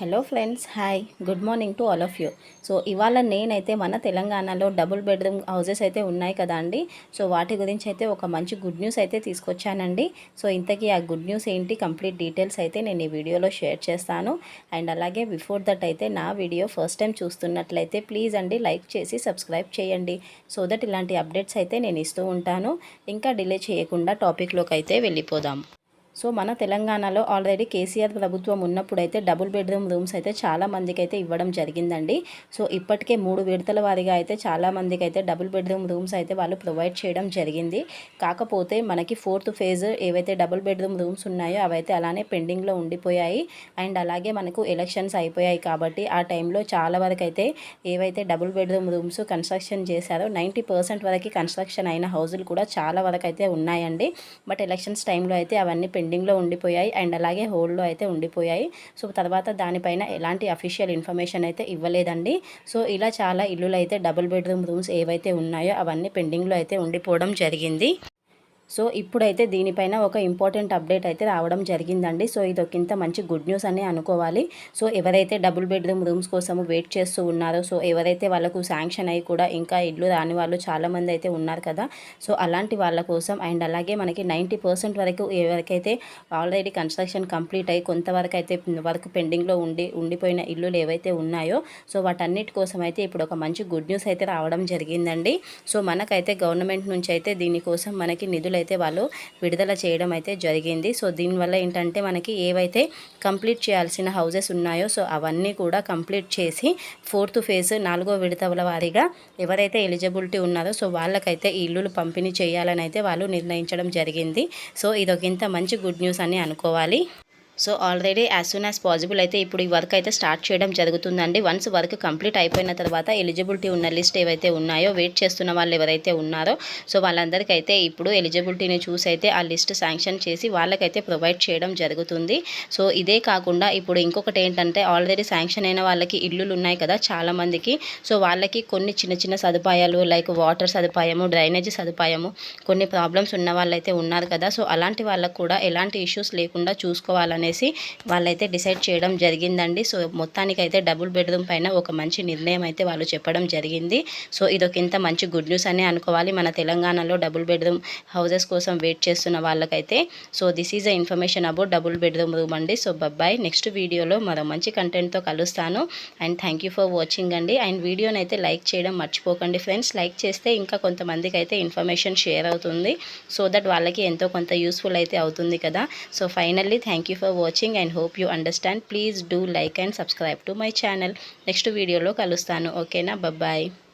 Hello friends hi good morning to all of you so ఇవాళ నేనైతే మన తెలంగాణలో డబుల్ బెడ్రూమ్ హౌసెస్ అయితే ఉన్నాయి కదా అండి. సో వాటి గురించి అయితే ఒక మంచి గుడ్ న్యూస్ అయితే తీసుకొచ్చానండి. సో ఇంతకీ ఆ గుడ్ న్యూస్ ఏంటి కంప్లీట్ డీటెయిల్స్ అయితే నేను ఈ వీడియోలో షేర్ చేస్తాను. అండ్ అలాగే బిఫోర్ దట్ అయితే నా వీడియో ఫస్ట్ టైం చూస్తున్నట్లయితే ప్లీజ్ అండి లైక్ చేసి సబ్స్క్రైబ్ చేయండి. సో దట్ ఇలాంటి అప్డేట్స్ అయితే నేను ఇస్తూ ఉంటాను. ఇంకా డిలే చేయకుండా టాపిక్లోకి అయితే వెళ్ళిపోదాం. సో మన తెలంగాణలో ఆల్రెడీ కేసీఆర్ ప్రభుత్వం ఉన్నప్పుడైతే డబుల్ బెడ్రూమ్ రూమ్స్ అయితే చాలా మందికి అయితే ఇవ్వడం జరిగిందండి. సో ఇప్పటికే మూడు విడతల వారిగా అయితే చాలా మందికి అయితే డబుల్ బెడ్రూమ్ రూమ్స్ అయితే వాళ్ళు ప్రొవైడ్ చేయడం జరిగింది. కాకపోతే మనకి ఫోర్త్ ఫేజ్ ఏవైతే డబుల్ బెడ్రూమ్ రూమ్స్ ఉన్నాయో అవైతే అలానే పెండింగ్లో ఉండిపోయాయి. అండ్ అలాగే మనకు ఎలక్షన్స్ అయిపోయాయి కాబట్టి ఆ టైంలో చాలా వరకు అయితే ఏవైతే డబుల్ బెడ్రూమ్ రూమ్స్ కన్స్ట్రక్షన్ చేశారో నైంటీ పర్సెంట్ వరకు కన్స్ట్రక్షన్ అయిన హౌజులు కూడా చాలా వరకు అయితే ఉన్నాయండి. బట్ ఎలక్షన్స్ టైంలో అయితే అవన్నీ పెండింగ్లో ఉండిపోయాయి అండ్ అలాగే హోల్డ్లో అయితే ఉండిపోయాయి. సో తర్వాత దానిపైన ఎలాంటి అఫీషియల్ ఇన్ఫర్మేషన్ అయితే ఇవ్వలేదండి. సో ఇలా చాలా ఇల్లులు అయితే డబుల్ బెడ్రూమ్ రూమ్స్ ఏవైతే ఉన్నాయో అవన్నీ పెండింగ్లో అయితే ఉండిపోవడం జరిగింది. సో ఇప్పుడైతే దీనిపైన ఒక ఇంపార్టెంట్ అప్డేట్ అయితే రావడం జరిగిందండి. సో ఇది ఒకంత మంచి గుడ్ న్యూస్ అని అనుకోవాలి. సో ఎవరైతే డబుల్ బెడ్రూమ్ రూమ్స్ కోసము వెయిట్ చేస్తూ ఉన్నారో సో ఎవరైతే వాళ్ళకు శాంక్షన్ అయ్యి కూడా ఇంకా ఇల్లు రాని వాళ్ళు చాలామంది అయితే ఉన్నారు కదా. సో అలాంటి వాళ్ళ కోసం అండ్ అలాగే మనకి నైంటీ పర్సెంట్ వరకు ఎవరికైతే ఆల్రెడీ కన్స్ట్రక్షన్ కంప్లీట్ అయ్యి కొంతవరకు అయితే వర్క్ పెండింగ్లో ఉండి ఉండిపోయిన ఇల్లులు ఏవైతే ఉన్నాయో సో వాటన్నిటి కోసం అయితే ఇప్పుడు ఒక మంచి గుడ్ న్యూస్ అయితే రావడం జరిగిందండి. సో మనకైతే గవర్నమెంట్ నుంచి అయితే దీనికోసం మనకి నిధులు అయితే వాళ్ళు విడుదల చేయడం అయితే జరిగింది. సో దీనివల్ల ఏంటంటే మనకి ఏవైతే కంప్లీట్ చేయాల్సిన హౌజెస్ ఉన్నాయో సో అవన్నీ కూడా కంప్లీట్ చేసి ఫోర్త్ ఫేజ్ నాలుగో విడతల వారీగా ఎవరైతే ఎలిజిబిలిటీ ఉన్నారో సో వాళ్ళకైతే ఈ ఇల్లులు పంపిణీ చేయాలని అయితే వాళ్ళు నిర్ణయించడం జరిగింది. సో ఇదొక ఇంత మంచి గుడ్ న్యూస్ అని అనుకోవాలి. So already as soon as possible అయితే ఇప్పుడు ఈ వర్క్ అయితే స్టార్ట్ చేయడం జరుగుతుందండి. వన్స్ వర్క్ కంప్లీట్ అయిపోయిన తర్వాత ఎలిజిబిలిటీ ఉన్న లిస్ట్ ఏవైతే ఉన్నాయో వెయిట్ చేస్తున్న వాళ్ళు ఎవరైతే ఉన్నారో సో వాళ్ళందరికీ అయితే ఇప్పుడు ఎలిజిబిలిటీని చూసి అయితే ఆ లిస్ట్ శాంక్షన్ చేసి వాళ్ళకైతే ప్రొవైడ్ చేయడం జరుగుతుంది. సో ఇదే కాకుండా ఇప్పుడు ఇంకొకటి ఏంటంటే ఆల్రెడీ శాంక్షన్ అయిన వాళ్ళకి ఇల్లులు ఉన్నాయి కదా చాలామందికి. సో వాళ్ళకి కొన్ని చిన్న చిన్న సదుపాయాలు లైక్ వాటర్ సదుపాయము డ్రైనేజీ సదుపాయము కొన్ని ప్రాబ్లమ్స్ ఉన్న వాళ్ళైతే ఉన్నారు కదా. సో అలాంటి వాళ్ళకు కూడా ఎలాంటి ఇష్యూస్ లేకుండా చూసుకోవాలనే అనేసి వాళ్ళైతే డిసైడ్ చేయడం జరిగిందండి. సో మొత్తానికైతే డబుల్ బెడ్రూమ్ పైన ఒక మంచి నిర్ణయం అయితే వాళ్ళు చెప్పడం జరిగింది. సో ఇదొక ఇంత మంచి గుడ్ న్యూస్ అనే అనుకోవాలి. మన తెలంగాణలో డబుల్ బెడ్రూమ్ హౌసెస్ కోసం వెయిట్ చేస్తున్న వాళ్ళకైతే so this is a information about double bedroom room అండి. సో బాయ్ నెక్స్ట్ వీడియోలో మరో మంచి కంటెంట్తో కలుస్తాను. And thank you for watching అండి. అండ్ వీడియోని అయితే లైక్ చేయడం మర్చిపోకండి ఫ్రెండ్స్. లైక్ చేస్తే ఇంకా కొంతమందికి అయితే ఇన్ఫర్మేషన్ షేర్ అవుతుంది. సో దట్ వాళ్ళకి ఎంతో కొంత యూస్ఫుల్ అయితే అవుతుంది కదా. So finally thank you for watching and hope you understand please do like and subscribe to my channel next వీడియోలో కలుస్తాను ఓకేనా బాయ్